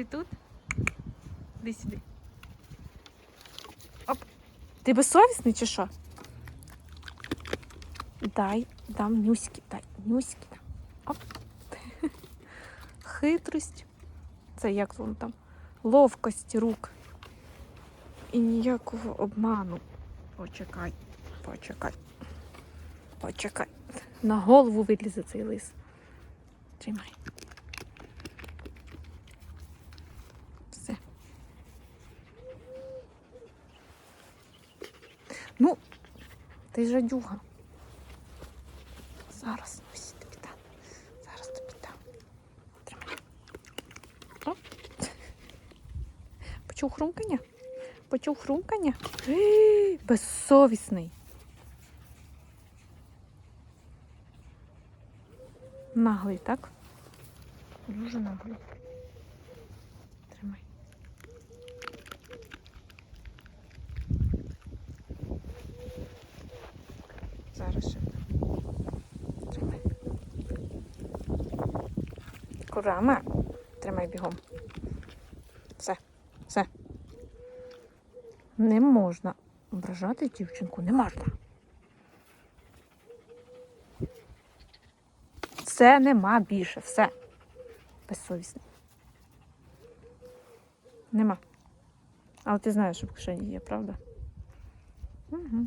Іди сюди. Оп. Ти безсовісний чи що? Дай, дам нюськи, дай, нюськи. Оп. Хитрость. Це як воно там? Ловкость рук. І ніякого обману. Почекай, почекай. Почекай. На голову вилізе цей лис. Тримай. Все. Ну, ти жадюга. Зараз ось тобі дам. Зараз тобі дам. Тримай. Почув хрумкання? Почув хрумкання? Безсовісний. Наглий, так? Дуже наглий. Тримай. Зараз ще. Тримай. Курама. Тримай бігом. Все, все. Не можна ображати дівчинку, не можна. Все нема більше, все. Безсовісний. Нема. Але ти знаєш, що в кишені є, правда? Угу.